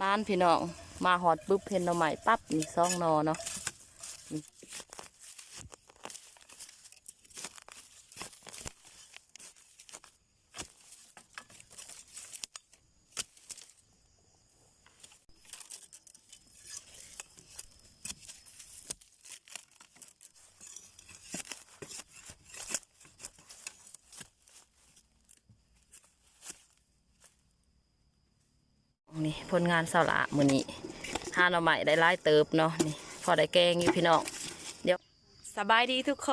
มานพี่น้องมาหอดปุ๊บเพนหน่อใหม่ปั๊บนี่ซองนอเนาะ นี่ผลงานเสาละมือนี้ห้าหน่อใหม่ได้หลายเติบเนาะนี่พอได้แกงอยู่พี่น้องเดี๋ยวสบายดีทุกค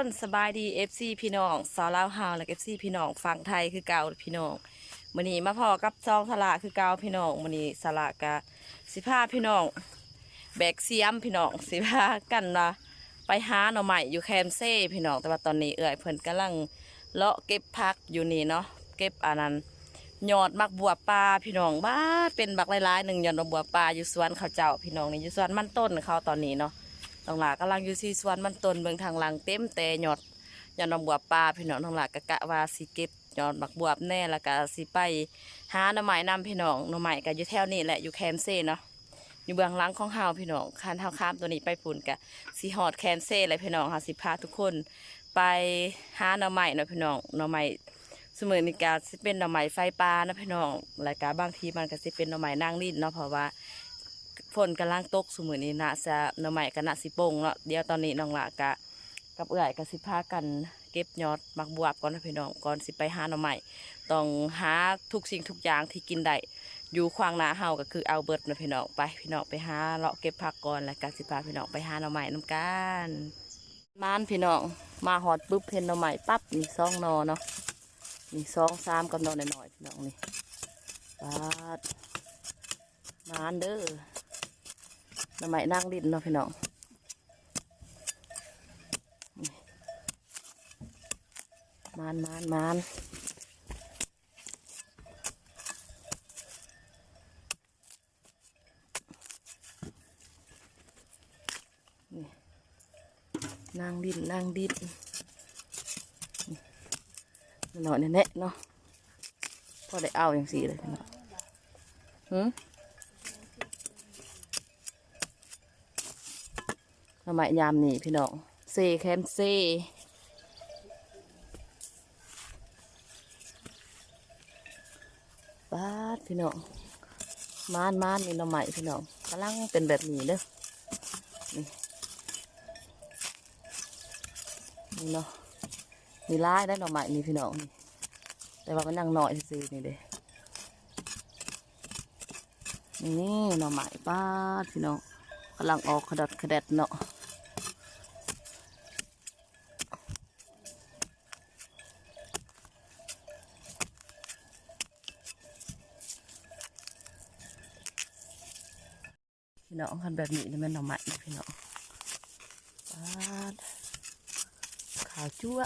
นสบายดี FC พี่น้องสาวลาวฮาวและ FC พี่น้องฝั่งไทยคือเก่าพี่น้องมือนี้มาพอกับซองสละคือเก่าพี่น้องมือนี้สละกะสิพาพี่น้องแบกเสียมพี่น้องสิพากันนะไปหาหน่อใหม่อยู่แคมเซ่พี่น้องแต่ว่าตอนนี้เอื่อยเพิ่นกำลังเลาะเก็บพักอยู่นี่เนาะเก็บอันนั้น ยอดมักบัวปลาพี่น้องบ้าเป็นบักหลายๆหนึ่งยอดดอกบัวปลาอยู่สวนเขาเจ้าพี่น้องนี่อยู่สวนมันต้นเขาตอนนี้เนาะตองหลากำลังอยู่ที่สวนมันต้นเบืองทางหลังเต็มแต่ยอดยอดดอกบัวปลาพี่น้องทางหลากะกะว่าสิเก็บยอดบักบัวแน่แล้วก็สิไปหาหน่อไม้นำพี่น้องหน่อไม้ก็อยู่แถวนี้แหละอยู่แคมเซ่เนาะอยู่เบื้องหลังของเฮาพี่น้องคันเฮาข้ามตัวนี้ไปพุ่นกะสีฮอดแคนเซ่เลยพี่น้องค่ะสิพาทุกคน ไปหาหน่อไม้เนาะพี่น้องหน่อไม้ สมือนี้กาสิเป็นหน่อไม้ไฟปลานะพี่น้องแล้วก็บางทีมันก็สิเป็นหน่อไม้นางลิ้นเนาะเพราะว่าฝนกำลังตกสมือนี้น่าจะหน่อไม้ก็น่าสิโป่งเนาะเดี๋ยวตอนนี้น้องละกะกับเอื่อยก็สิพากันเก็บยอดมักบวบก่อนนะพี่น้องก่อนสิไปหาหน่อไม้ต้องหาทุกสิ่งทุกอย่างที่กินได้อยู่ขวางหนาเฮาก็คือเอาเบิดนะพี่น้องไปพี่น้องไปหาเลาะเก็บผักก่อนแล้วก็สิพาพี่น้องไปหาหน่อใหม่น้ำกันมานพี่น้องมาหอดปุ๊บเพนหน่อใหม่ปั๊บนี่ซองนอเนาะ นี่ซองสามกับหนอหน่อยๆพี่น้องนี่ปาดมานเด้อหน่อใหม่นั่งดินเนาะพี่น้องนี่มานมานมานนางดินนางดิน หน่อยแน่ๆเนาะพอได้เอาอย่างสีเลยเนาะหืมทำไมยามนี่พี่น้องเซแคนเซบาดพี่น้องมานมานนี่หน่อใหม่พี่น้องกำลังเป็นแบบนี้เด้อนี่เนาะ มีร้ายได้หน่อไม้นี่พี่น้องนี่แต่ว่ามันนั่งหน่อยซื่อๆนี่เด้นี่หน่อไม้ป้าพี่น้องกำลังออกขดัดขดัดเนาะพี่น้องคันแบบนี้นี่มันหน่อไม้พี่น้องป้าขาวจั่ว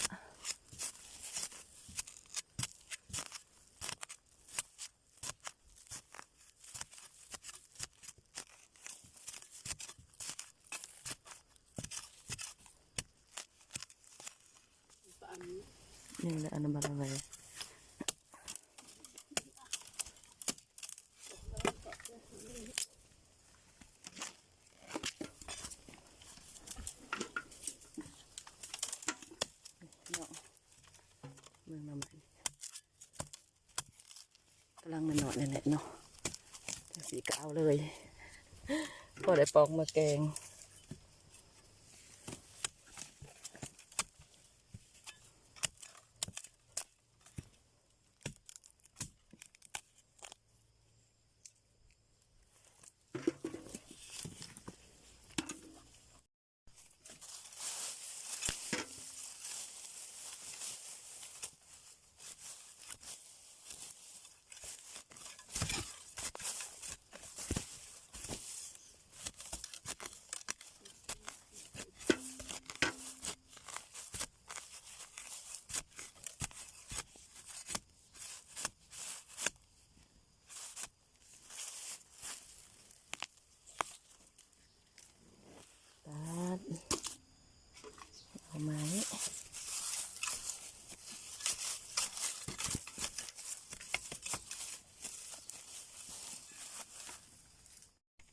นี่แหละอันนั้นมันอะไรเนาะเมืองน้ำมันกำลังมันหนอนนี่แหละเนาะจังสีก็เอาเลยก็ได้ปอกมาแกง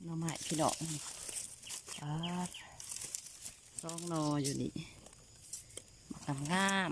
น่อไม้พี่น้องปาดซองนออยู่นี่มะขามงาม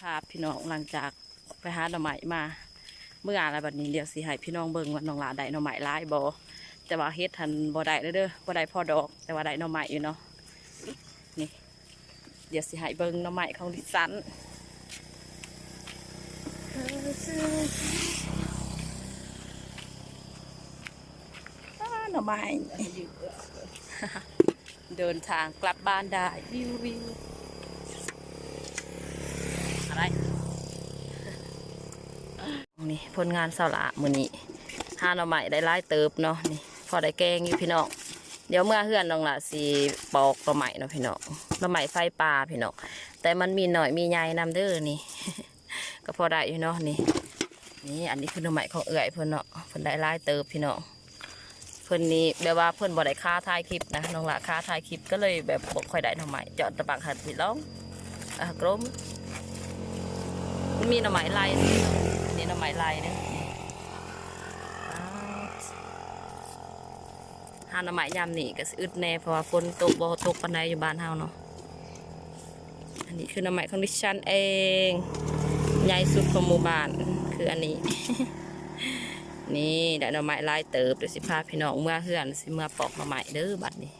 ภาพพี่น้องหลังจากไปหาหน่อไม้มา เมื่ออะไรแบบนี้เดี๋ยวสิให้พี่น้องเบิ่งว่าน้องหลาได้หน่อไม้หลายบ่แต่ว่าเฮ็ดทันบ่ได้เด้อเด้อบ่ได้พอดอก แต่ว่าได้หน่อไม้อยู่เนาะนี่เดี๋ยวสิให้เบิ่งหน่อไม้ของดิฉันอ้าหน่อไม้เดินทางกลับบ้านได้วิววิว ไรนี่ผลงานเสาละมือนี้หาหน่อไม้ได้หลายเติบเนาะนี่พอได้แกงอยู่พี่น้องเดี๋ยวเมื่อเฮือนน้องละสีปอกหน่อไม้เนาะพี่น้องหน่อไม้ไฟปลาพี่น้องแต่มันมีหน่อยมีใหญ่นำเด้อนี่ ก็พอได้อยู่เนาะนี่ นี่อันนี้คือหน่อไม้ของเอื่อยเพิ่นเนาะเพิ่นได้หลายเติบพี่น้องเพิ่นนี่แบบว่าเพิ่นบ่ได้ค่าถ่ายคลิปนะน้องละค่าถ่ายคลิปก็เลยแบบบ่ค่อยได้หน่อไม้จอดตะบังหันพี่น้องอะกรม มีหน่อไม้ลายนี่หน่อไม้ลายเนี่ยหาหน่อไม้ยามนี่ก็อึดแน่เพราะว่าฝนตกบ่ตกปานใดอยู่บ้านเฮาเนาะอันนี้คือหน่อไม้ของดิฉันเองใหญ่สุดของหมู่บ้านคืออันนี้ นี่ได้หน่อไม้ลายเติบเดี๋ยวสิพาพี่น้องเมื่อเฮือนสิเมื่อปอกหน่อไม้เด้อบัดนี้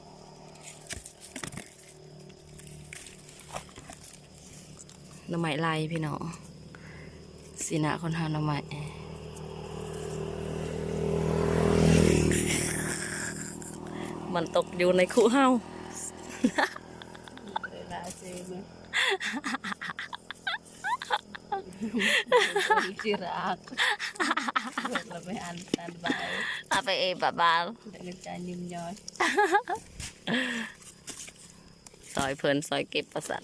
หน่อไม้ลายพี่น้อง สีหน้าคนหาน่อไม้มันตกอยู่ในคู่เฮาเวลาเจมจิรักเราไปอันตันบายไปเอบาบาลเงินจานิ่มย้อยซอยเพลินซอยเก็บประสัน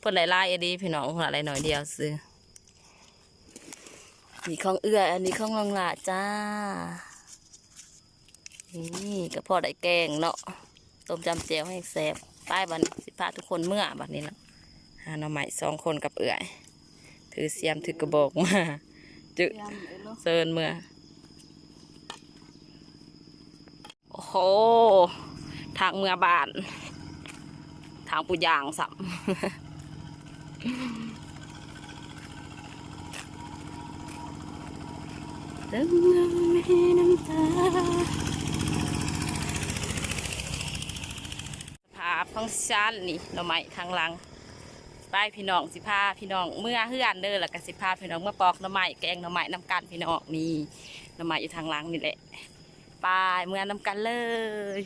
พ่อนหลายๆเอดีพี่น้องคนอะไรหน่อยเดียวซื้อ นี่ของเอื้อ อันนี้ของลองหลาจ้า นี่ก็พอได้แกงเนาะ ต้มจำเจียวให้แซ่บป้ายบัดนสิพาทุกคนเมื่อบัดนี้ละหาหน่อไม้สองคนกับเอื้อย ถือเสียมถือกระบอกมาจึยำเลยเนาะเซินเมื่อ โอ้โห ทางเมื่อบาน ทางปูยางสัม ติมน้ำให้น้ำตาภาพของฉันนี่เราไม่ทางหลังป้ายพี่น้องสิพาพี่น้องเมื่อเฮือนเด้อแล้วก็สิพาพี่น้องเมื่อปอกหน้ำไม้แกงหน้ำไม้น้ำกันพี่น้องนี่หน้ำไม้อยู่ทางหลังนี่แหละไป้ายเมื่อน้ำกันเลย